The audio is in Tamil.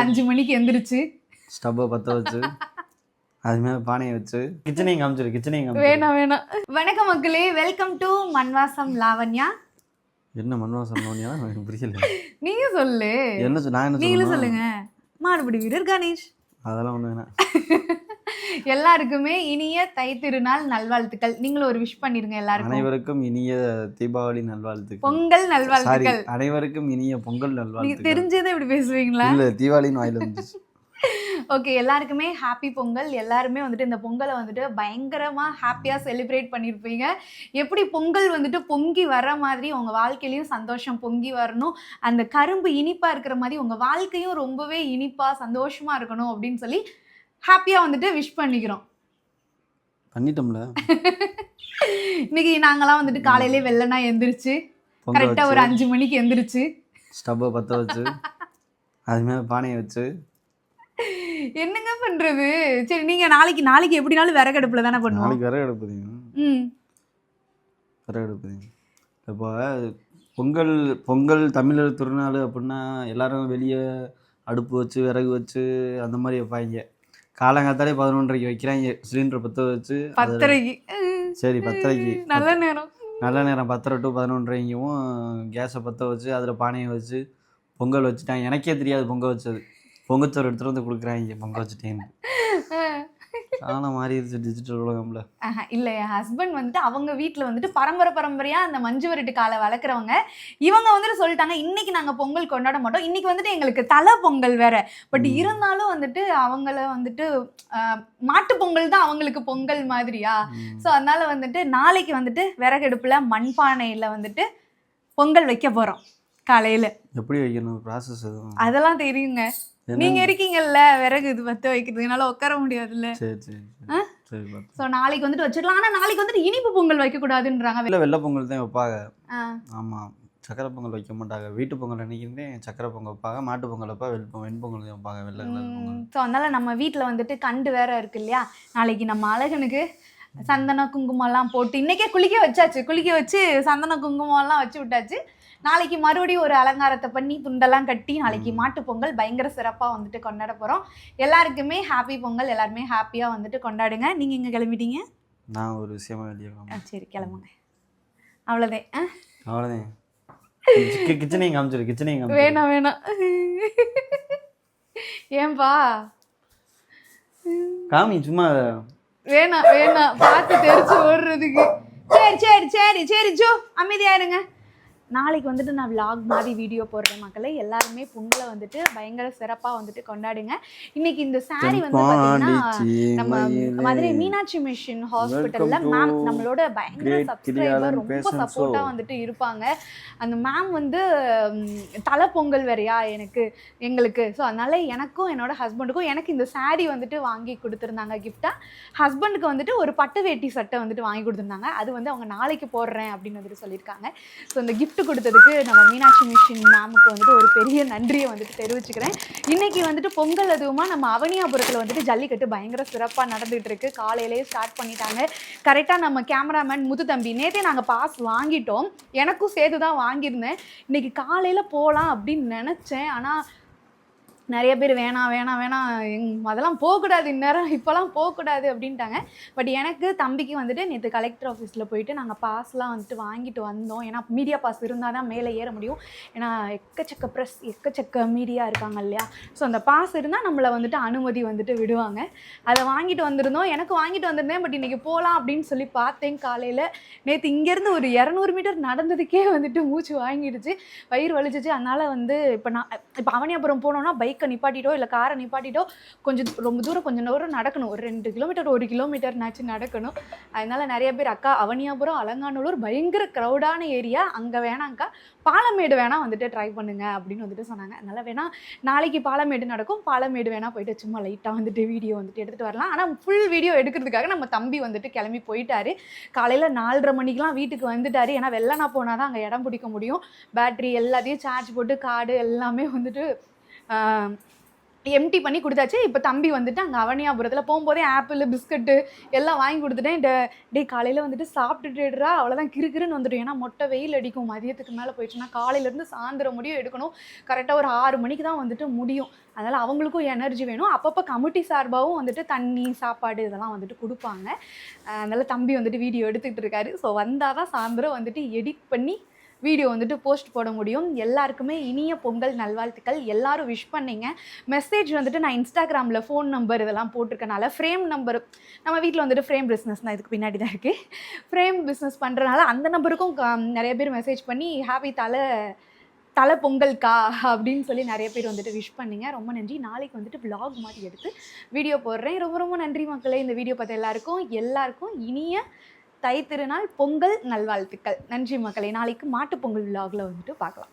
அஞ்சு மணிக்கு எந்திரிச்சு. ஸ்டவ்வை பற்ற வச்சு அது மேலே பானையை வச்சு கிச்சனையும் காமிச்சிரு கிச்சனையும் காமிச்சிரு. வேணாம் வேணாம் வணக்கம் மக்களே வெல்கம் டு மண்வாசம் லாவண்யா. என்ன மண்வாசம் நோனியா எனக்கு புரியல. நீங்க சொல்லு. என்ன நான் என்ன நீங்களும் சொல்லுங்க. மாடுபிடி வீரர் கணேஷ். அதெல்லாம் ஒன்று வேணாம். எல்லாருக்குமே இனிய தை திருநாள் நல்வாழ்த்துக்கள். நீங்களும் ஒரு விஷ் பண்ணிருங்க எல்லாருக்கும். அனைவருக்கும் இனிய தீபாவளி நல்வாழ்த்துக்கள். பொங்கல் நல்வாழ்த்துக்கள். அனைவருக்கும் இனிய பொங்கல் நல்வாழ்த்துக்கள். தெரிஞ்சதை இப்படி பேசுவீங்களா? இல்ல தீபாவளின்னு வாயில வந்துச்சு ஓகே எல்லாருக்குமே ஹாப்பி பொங்கல். எல்லாருமே வந்துட்டு இந்த பொங்கலை வந்துட்டு பயங்கரமா ஹாப்பியா செலிப்ரேட் பண்ணியிருப்பீங்க எப்படி பொங்கல் வந்துட்டு பொங்கி வர மாதிரி உங்க வாழ்க்கையிலயும் சந்தோஷம் பொங்கி வரணும். அந்த கரும்பு இனிப்பா இருக்கிற மாதிரி உங்க வாழ்க்கையும் ரொம்பவே இனிப்பா சந்தோஷமா இருக்கணும் அப்படின்னு சொல்லி ஹாப்பியா வந்துட்டு விஷ் பண்ணிக்கிறோம். பண்ணிட்டோம்ல. இன்னைக்கு நாங்களாம் வந்துட்டு காலையிலே வெள்ளனா எந்திரிச்சு பொங்க கரெக்டா ஒரு அஞ்சு மணிக்கு எந்திரிச்சு. ஸ்டவ்வை பற்ற வச்சு அது மேலே பானையை வச்சு. என்னங்க பண்றது? சரி நீங்க நாளைக்கு நாளைக்கு எப்படினாலும் விறகடுப்புல தானே பண்ணுவோம். நாளைக்கு விறகு எடுப்புதீங்க ம். விறகு எடுப்புதீங்க இப்போ பொங்கல் பொங்கல் தமிழர் திருநாள் அப்படின்னா எல்லாரும் வெளியே அடுப்பு வச்சு விறகு வச்சு அந்த மாதிரி வைப்பாங்க. காலங்காத்தாலே பதினொன்றரைக்கு வைக்கிறாங்க. சிலிண்டர் பற்ற வச்சு பத்தரைக்கு. சரி பத்தரைக்கு. நல்ல நேரம். நல்ல நேரம். பத்தரை டு பதினொன்றரைக்கும் கேஸை பற்ற வச்சு அதில் பானையை வச்சு பொங்கல் வச்சுட்டாங்க. எனக்கே தெரியாது பொங்க வச்சது. பொங்கச்சோறு எடுத்துகிட்டு வந்து கொடுக்குறாங்க. பொங்க வச்சுட்டேன்னு. ஆனால் மாறிடுச்சு டிஜிட்டல் உலகம்ல. இல்ல என் ஹஸ்பண்ட் வந்துட்டு அவங்க வீட்ல வந்துட்டு பரம்பரை பரம்பரையா அந்த மஞ்சு வரட்டு காலை வளர்க்குறவங்க இவங்க வந்துட்டு சொல்லிட்டாங்க இன்னைக்கு நாங்க பொங்கல் கொண்டாட மாட்டோம். இன்னைக்கு வந்துட்டு எங்களுக்கு தலை பொங்கல் வேற. பட். இருந்தாலும் வந்துட்டு அவங்கள வந்துட்டு மாட்டு பொங்கல் தான் அவங்களுக்கு பொங்கல் மாதிரியா. ஸோ அதனால வந்துட்டு நாளைக்கு வந்துட்டு விறகடுப்புல மண்பானையில வந்துட்டு பொங்கல் வைக்க போறோம். காலையில. எப்படி வைக்கணும்? ப்ராசஸ் அதெல்லாம் தெரியுங்க? நீங்க இருக்கீங்கல்ல விறகு இது பத்த வைக்கிறதுனால உட்கார முடியாதுல்ல. ஸோ நாளைக்கு வந்துட்டு வச்சிடலாம். ஆனா நாளைக்கு வந்துட்டு இனிப்பு பொங்கல் வைக்க கூடாதுன்றாங்க இல்லை வெள்ளை பொங்கல் தான் வைப்பாங்க. ஆ. ஆமாம் சக்கரை பொங்கல் வைக்க மாட்டாங்க. வீட்டு பொங்கல் அன்னைக்குமே சக்கரை பொங்கல் வைப்பாங்க. மாட்டு பொங்கல் வைப்பா வெள் வெண்பொங்கல் வைப்பாங்க வெள்ளை கலர் பொங்கல். ஸோ அதனால நம்ம வீட்டில் வந்துட்டு கண்டு வேற இருக்கு இல்லையா? நாளைக்கு நம்ம அழகனுக்கு சந்தன குங்குமம்லாம் போட்டு இன்னைக்கே குளிக்க வச்சாச்சு. குளிக்க வச்சு சந்தன குங்குமம்லாம் வச்சு விட்டாச்சு. நாளைக்கு மறுபடியும் ஒரு அலங்காரத்தை பண்ணி துண்டெல்லாம் கட்டி நாளைக்கு. மாட்டு பொங்கல் பயங்கர சிறப்பாக வந்துட்டு கொண்டாட போகிறோம் எல்லாருக்குமே ஹாப்பி பொங்கல் எல்லாருமே ஹாப்பியாக வந்துட்டு கொண்டாடுங்க. நீங்கள் இங்கே கிளம்பிட்டீங்க? நான் ஒரு விஷயமா வெளியே சரி கிளம்புங்க. அவ்வளோதே அவ்வளோதான் கிச்சனையும் காமிச்சிரு கிச்சனையும் வேணாம் வேணாம். ஏன்பா? காமி சும்மா வேணாம் வேணாம். பார்த்து தெரிச்சு ஓடுறதுக்கு. சரி சரி சரி சரி ஜோ அமைதியா இருங்க. நாளைக்கு வந்துட்டு நான் vlog மாதிரி வீடியோ போடுறேன் மக்களே. எல்லாருமே பொங்கலை வந்துட்டு பயங்கர சிறப்பாக வந்துட்டு கொண்டாடுங்க. இன்னைக்கு இந்த saree வந்து பார்த்தீங்கன்னா நம்ம மதுரை மீனாட்சி மிஷன் ஹாஸ்பிட்டல்ல மேம் நம்மளோட பயங்கர சப்ஸ்கிரைபர் ரொம்ப Patient சப்போர்ட்டா Show. வந்துட்டு இருப்பாங்க. அந்த மேம் வந்து தலை பொங்கல் வேறையா எனக்கு எங்களுக்கு. ஸோ அதனால எனக்கும் என்னோட ஹஸ்பண்டுக்கும் எனக்கு இந்த saree வந்துட்டு வாங்கி கொடுத்துருந்தாங்க கிஃப்டா ஹஸ்பண்டுக்கு வந்துட்டு ஒரு பட்டு வேட்டி சட்டை வந்துட்டு வாங்கி கொடுத்துருந்தாங்க. அது வந்து அவங்க நாளைக்கு போடுறேன் அப்படின்னு வந்துட்டு சொல்லியிருக்காங்க. ஸோ இந்த gift கொடுத்ததுக்கு நம்ம மீனாட்சி மிஷின் மேமுக்கு வந்துட்டு ஒரு பெரிய நன்றியை வந்துட்டு தெரிவிச்சுக்கிறேன். இன்னைக்கு வந்துட்டு பொங்கல் அதுவுமா நம்ம அவனியாபுரத்தில் வந்துட்டு ஜல்லிக்கட்டு பயங்கர சிறப்பாக நடந்துகிட்டு இருக்கு காலையிலேயே ஸ்டார்ட் பண்ணிட்டாங்க கரெக்டாக நம்ம கேமராமேன் முத்து தம்பி நேற்றே நாங்கள் பாஸ் வாங்கிட்டோம். எனக்கும் சேர்த்து தான் வாங்கியிருந்தேன். இன்னைக்கு காலையில் போகலாம் அப்படின்னு நினச்சேன். ஆனால் நிறைய பேர் வேணாம் வேணாம் வேணாம். எங் அதெல்லாம் போகக்கூடாது இந்நேரம். இப்போலாம் போகக்கூடாது அப்படின்ட்டாங்க. பட் எனக்கு தம்பிக்கு வந்துட்டு நேற்று கலெக்டர் ஆஃபீஸில் போயிட்டு நாங்கள் பாஸ்லாம் வந்துட்டு வாங்கிட்டு வந்தோம். ஏன்னா மீடியா பாஸ் இருந்தால் தான் மேலே ஏற முடியும். ஏன்னா எக்கச்சக்க ப்ரெஸ் எக்கச்சக்க மீடியா இருக்காங்க இல்லையா? ஸோ அந்த பாஸ் இருந்தால் நம்மளை வந்துட்டு அனுமதி வந்துட்டு விடுவாங்க. அதை வாங்கிட்டு வந்திருந்தோம். எனக்கு வாங்கிட்டு வந்திருந்தேன். பட் இன்றைக்கி போகலாம் அப்படின்னு சொல்லி பார்த்தேன் காலையில். நேற்று இங்கேருந்து ஒரு இரநூறு மீட்டர் நடந்ததுக்கே வந்துட்டு மூச்சு வாங்கிடுச்சு. வயிறு வலிச்சிச்சு. அதனால் வந்து இப்போ நான் இப்போ அவனியாபுரம் பைக் பைக்கை நிப்பாட்டிட்டோ இல்லை காரை நிப்பாட்டிட்டோ கொஞ்சம் ரொம்ப தூரம் கொஞ்சம் தூரம் நடக்கணும். ஒரு ரெண்டு கிலோமீட்டர் ஒரு கிலோமீட்டர்னாச்சும் நடக்கணும். அதனால நிறைய பேர் அக்கா அவனியாபுரம் அலங்காநல்லூர் பயங்கர க்ரௌடான ஏரியா அங்கே வேணாங்க்கா பாலமேடு வேணால் வந்துட்டு ட்ரை பண்ணுங்க அப்படின்னு வந்துட்டு சொன்னாங்க. அதனால் வேணால் நாளைக்கு பாலமேடு நடக்கும். பாலமேடு வேணால் போயிட்டு சும்மா லைட்டாக வந்துட்டு வீடியோ வந்துட்டு எடுத்துகிட்டு வரலாம். ஆனால் ஃபுல் வீடியோ எடுக்கிறதுக்காக நம்ம தம்பி வந்துட்டு கிளம்பி போயிட்டாரு. காலையில் நாலரை மணிக்கெலாம் வீட்டுக்கு வந்துட்டாரு. ஏன்னா வெள்ளனா போனால் தான் அங்கே இடம் பிடிக்க முடியும். பேட்ரி எல்லாத்தையும் சார்ஜ் போட்டு கார்டு எல்லாமே வந்துட்டு எம்டி பண்ணி கொடுத்தாச்சு. இப்போ தம்பி வந்துட்டு அங்கே அவனியாபுரத்தில் போகும்போதே ஆப்பிள் பிஸ்கட்டு எல்லாம் வாங்கி கொடுத்துட்டேன். இந்த டே காலையில் வந்துட்டு சாப்பிட்டுட்டுடா அவ்வளோதான் கிறுகிறுன்னு வந்துடும் ஏன்னா மொட்டை வெயில் அடிக்கும். மதியத்துக்கு மேலே போயிடுச்சுன்னா காலையிலேருந்து சாயந்தரம் முடியும் எடுக்கணும். கரெக்டாக ஒரு ஆறு மணிக்கு தான் வந்துட்டு முடியும். அதனால் அவங்களுக்கும் எனர்ஜி வேணும். அப்பப்போ கமிட்டி சார்பாகவும் வந்துட்டு தண்ணி சாப்பாடு இதெல்லாம் வந்துட்டு கொடுப்பாங்க. அதனால் தம்பி வந்துட்டு வீடியோ எடுத்துக்கிட்டு இருக்காரு. ஸோ வந்தால் தான் சாயந்தரம் வந்துட்டு எடிட் பண்ணி வீடியோ வந்துட்டு போஸ்ட் போட முடியும். எல்லாருக்குமே இனிய பொங்கல் நல்வாழ்த்துக்கள். எல்லாரும் விஷ் பண்ணீங்க. மெசேஜ் வந்துட்டு நான் இன்ஸ்டாகிராமில் ஃபோன் நம்பர் இதெல்லாம் போட்டிருக்கனால ஃப்ரேம் நம்பர் நம்ம வீட்டில் வந்துட்டு ஃப்ரேம் பிஸ்னஸ் தான் இதுக்கு பின்னாடி தான் இருக்குது ஃப்ரேம் பிஸ்னஸ் பண்ணுறனால அந்த நம்பருக்கும் க- நிறைய பேர் மெசேஜ் பண்ணி ஹாப்பி தலை தலை பொங்கல்க்கா அப்படின்னு சொல்லி நிறைய பேர் வந்துட்டு விஷ் பண்ணீங்க. ரொம்ப நன்றி. நாளைக்கு வந்துட்டு ப்ளாக் மாதிரி எடுத்து வீடியோ போடுறேன். ரொம்ப ரொம்ப நன்றி மக்களே. இந்த வீடியோ பார்த்த எல்லாருக்கும் எல்லாருக்கும் இனிய தை திருநாள் பொங்கல் நல்வாழ்த்துக்கள். நன்றி மக்களை. நாளைக்கு மாட்டுப் பொங்கல் வந்துட்டு பார்க்கலாம்.